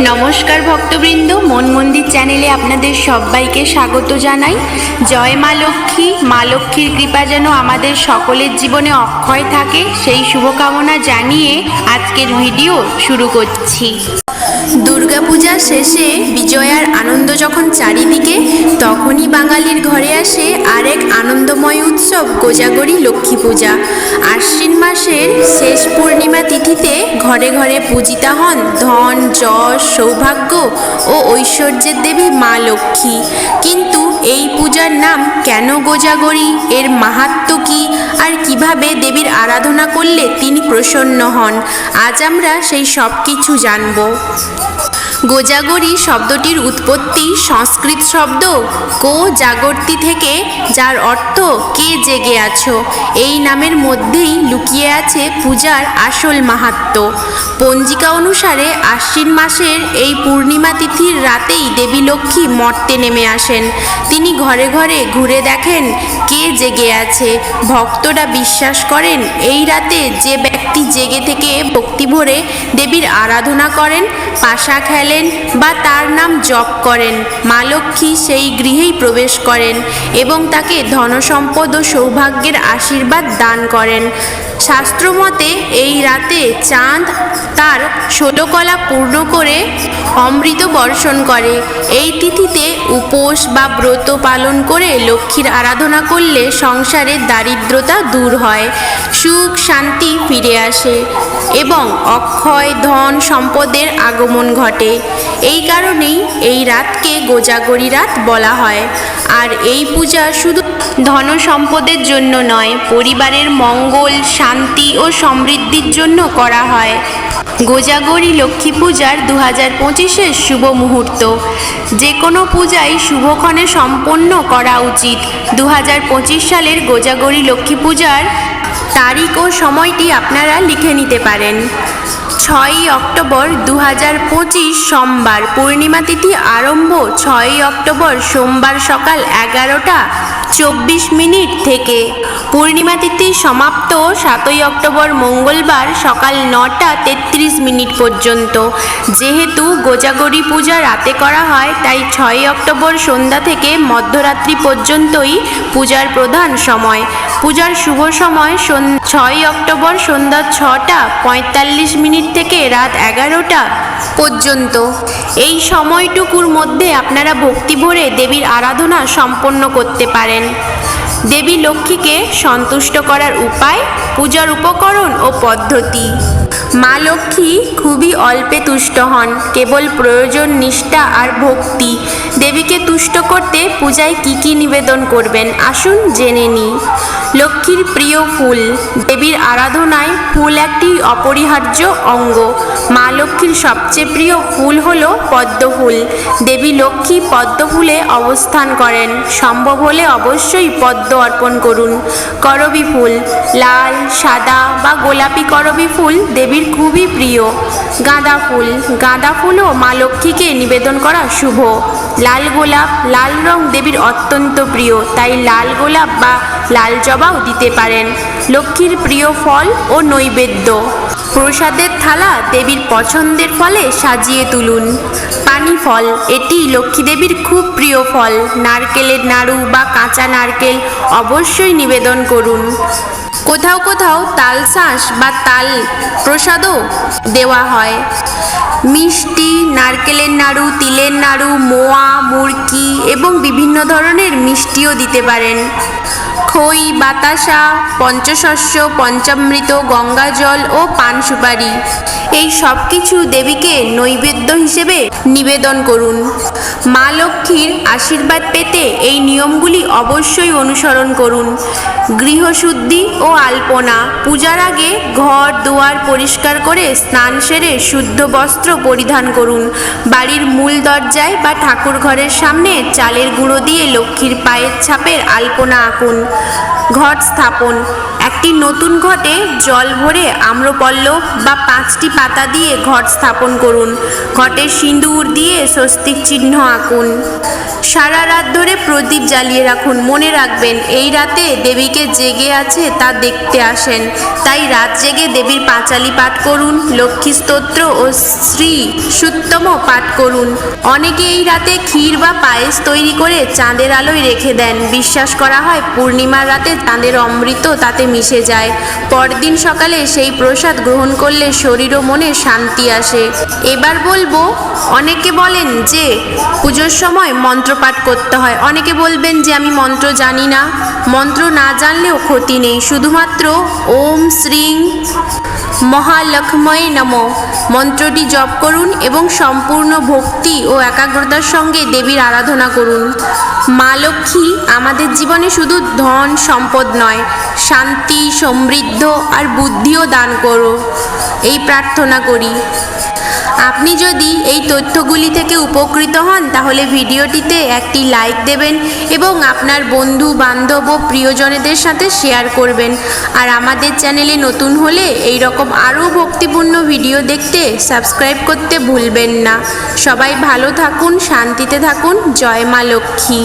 নমস্কার ভক্তবৃন্দ, মন মন্দির চ্যানেলে আপনাদের সবাইকে স্বাগত জানাই। জয় মা লক্ষ্মী, মা লক্ষ্মীর কৃপা যেন আমাদের সকলের জীবনে অক্ষয় থাকে। সেই শুভকামনা জানিয়ে আজকের ভিডিও শুরু করছি। দুর্গাপূজা শেষে বিজয়ার আনন্দ যখন চারিদিকে, তখনই বাঙালির ঘরে আসে আরেক আনন্দময় উৎসব কোজাগরি লক্ষ্মী পূজা আশ্বিন মাসের শেষ পূর্ণিমা তিথিতে ঘরে ঘরে পূজিতা হন ধন, যশ, সৌভাগ্য ও ঐশ্বর্যের দেবী মা লক্ষ্মী। কিন্তু এই পূজার নাম কেন গোজাগরি? এর মাহাত্ম কি? আর কীভাবে দেবীর আরাধনা করলে তিনি প্রসন্ন হন? আজ আমরা সেই সব কিছু জানব। গোজাগরি শব্দটির উৎপত্তি সংস্কৃত শব্দ কো জাগর্তি থেকে, যার অর্থ কে জেগে আছো। এই নামের মধ্যেই লুকিয়ে আছে পূজার আসল মাহাত্ম্য পঞ্জিকা অনুসারে আশ্বিন মাসের এই পূর্ণিমা তিথির রাতেই দেবী লক্ষ্মী মর্তে নেমে আসেন। তিনি ঘরে ঘরে ঘুরে দেখেন কে জেগে আছে। ভক্তরা বিশ্বাস করেন এই রাতে যে ব্যক্তি জেগে থেকে ভক্তি ভরে দেবীর আরাধনা করেন, পাশা খেলেন বা তার নাম জপ করেন। মা লক্ষ্মী সেই গৃহেই প্রবেশ করেন এবং তাকে ধনসম্পদ ও সৌভাগ্যের আশীর্বাদ দান করেন। শাস্ত্রমতে এই রাতে চাঁদ তার ষোলকলা পূর্ণ করে অমৃত বর্ষণ করে। এই তিথিতে উপোস বা ব্রত পালন করে লক্ষ্মীর আরাধনা করলে সংসারের দারিদ্রতা দূর হয়, সুখ শান্তি ফিরে আসে এবং অক্ষয় ধন সম্পদের আগমন ঘটে। এই কারণেই এই রাতকে গোজাগরি রাত বলা হয়। আর এই পূজা শুধু ধন সম্পদের জন্য নয়, পরিবারের মঙ্গল, শান্তি ও সমৃদ্ধির জন্য করা হয়। গোজাগরি লক্ষ্মী পূজার দু হাজার পঁচিশের শুভ মুহূর্ত। যে কোনো পূজাই শুভক্ষণে সম্পন্ন করা উচিত। দু হাজার পঁচিশ সালের গোজাগরি লক্ষ্মী পূজার তারিখ ও সময়টি আপনারা লিখে নিতে পারেন। ছয়ই অক্টোবর দু হাজার পঁচিশ সোমবার। পূর্ণিমা তিথি আরম্ভ ছয়ই অক্টোবর সোমবার সকাল এগারোটা চব্বিশ মিনিট থেকে। পূর্ণিমা তিথি সমাপ্ত সাতই অক্টোবর মঙ্গলবার সকাল নটা তেত্রিশ মিনিট পর্যন্ত। যেহেতু গোজাগরি পূজা রাতে করা হয়, তাই ছয়ই অক্টোবর সন্ধ্যা থেকে মধ্যরাত্রি পর্যন্তই পূজার প্রধান সময়। পূজার শুভ সময় ছয়ই অক্টোবর সন্ধ্যা ছটা পঁয়তাল্লিশ মিনিট থেকে রাত এগারোটা পর্যন্ত। এই সময়টুকুর মধ্যে আপনারা ভক্তি ভরে দেবীর আরাধনা সম্পন্ন করতে পারেন। দেবী লক্ষ্মীকে সন্তুষ্ট করার উপায়, পূজার উপকরণ ও পদ্ধতি। মা লক্ষ্মী খুবই অল্পে তুষ্ট হন, কেবল প্রয়োজন, নিষ্ঠা আর ভক্তি। দেবীকে তুষ্ট করতে পূজায় কি কি নিবেদন করবেন? আসুন জেনে নিই। লক্ষ্মীর প্রিয় ফুল, দেবীর আরাধনায় ফুল একটি অপরিহার্য অঙ্গ। মা লক্ষ্মীর সবচেয়ে প্রিয় ফুল হল পদ্ম ফুল দেবী লক্ষ্মী পদ্ম ফুলে অবস্থান করেন। সম্ভব হলে অবশ্যই পদ্ম অর্পণ করুন। করবি ফুল, লাল, সাদা বা গোলাপি করবি ফুল দেবীর খুবই প্রিয়। গাঁদা ফুল, গাঁদা ফুলও মা লক্ষ্মীকে নিবেদন করা শুভ। লাল গোলাপ লাল রং দেবীর অত্যন্ত প্রিয়, তাই লাল গোলাপ বা লাল জবাও দিতে পারেন। লক্ষ্মীর প্রিয় ফল ও নৈবেদ্য। প্রসাদের থালা দেবীর পছন্দের ফলে সাজিয়ে তুলুন। পানি ফল, এটি লক্ষ্মী দেবীর খুব প্রিয় ফল। নারকেলের নাড়ু বা কাঁচা নারকেল অবশ্যই নিবেদন করুন। কোথাও কোথাও তাল শাঁস বা তাল প্রসাদও দেওয়া হয়। মিষ্টি নারকেলের নাড়ু তিলের নাড়ু মোয়া মুরকি এবং বিভিন্ন ধরনের মিষ্টিও দিতে পারেন। খই, বাতাসা, পঞ্চশস্য, পঞ্চামৃত, গঙ্গা জল ও পান সুপারি। এই সব কিছু দেবীকে নৈবেদ্য হিসেবে নিবেদন করুন। মা লক্ষ্মীর আশীর্বাদ পেতে এই নিয়মগুলি অবশ্যই অনুসরণ করুন। গৃহশুদ্ধি ও আলপনা। পূজার আগে ঘর, দুয়ার পরিষ্কার করে স্নান সেরে শুদ্ধ বস্ত্র পরিধান করুন। বাড়ির মূল দরজায় বা ঠাকুর ঘরের সামনে চালের গুঁড়ো দিয়ে লক্ষ্মীর পায়ের ছাপের আলপনা আঁকুন। ঘট স্থাপন। একটি নতুন ঘটে জল ভরে আম্রপল্লব বা পাঁচটি পাতা দিয়ে ঘট স্থাপন করুন। ঘটে সিঁদুর দিয়ে স্বস্তিক চিহ্ন আঁকুন। সারা রাত ধরে প্রদীপ জ্বালিয়ে রাখুন। মনে রাখবেন, এই রাতে দেবীকে জেগে আছে তা দেখতে আসেন। তাই রাত জেগে দেবীর পাঁচালি পাঠ করুন, লক্ষ্মী স্তোত্র ও শ্রী সুত্তম পাঠ করুন। অনেকে এই রাতে ক্ষীর বা পায়েস তৈরি করে চাঁদের আলোয় রেখে দেন। বিশ্বাস করা হয়, পূর্ণিমার রাতে চাঁদের অমৃত তাতে মিশে যায়। পরদিন সকালে সেই প্রসাদ গ্রহণ করলে শরীর ও মনে শান্তি আসে। এবার বলব, অনেকে বলেন যে পুজোর সময় মন্ত্রপাঠ করতে হয়। অনেকে বলবেন যে আমি মন্ত্র জানি না। মন্ত্র না জানলেও ক্ষতি নেই। শুধুমাত্র ওম শ্রীং মহালক্ষ্ময় নম। মন্ত্রটি জপ করুন এবং সম্পূর্ণ ভক্তি ও একাগ্রতার সঙ্গে দেবীর আরাধনা করুন। মা লক্ষ্মী, আমাদের জীবনে শুধু ধন, সম্পদ নয়, শান্তি, সমৃদ্ধ আর বুদ্ধিও দান করো। এই প্রার্থনা করি। আপনি যদি এই তথ্যগুলি থেকে উপকৃত হন, তাহলে ভিডিওটিতে একটি লাইক দেবেন এবং আপনার বন্ধু, বান্ধব ও প্রিয়জনেদের সাথে শেয়ার করবেন। আর আমাদের চ্যানেলে নতুন হলে এই রকম আরও ভক্তিপূর্ণ ভিডিও দেখতে সাবস্ক্রাইব করতে ভুলবেন না। সবাই ভালো থাকুন, শান্তিতে থাকুন। জয় মা লক্ষ্মী।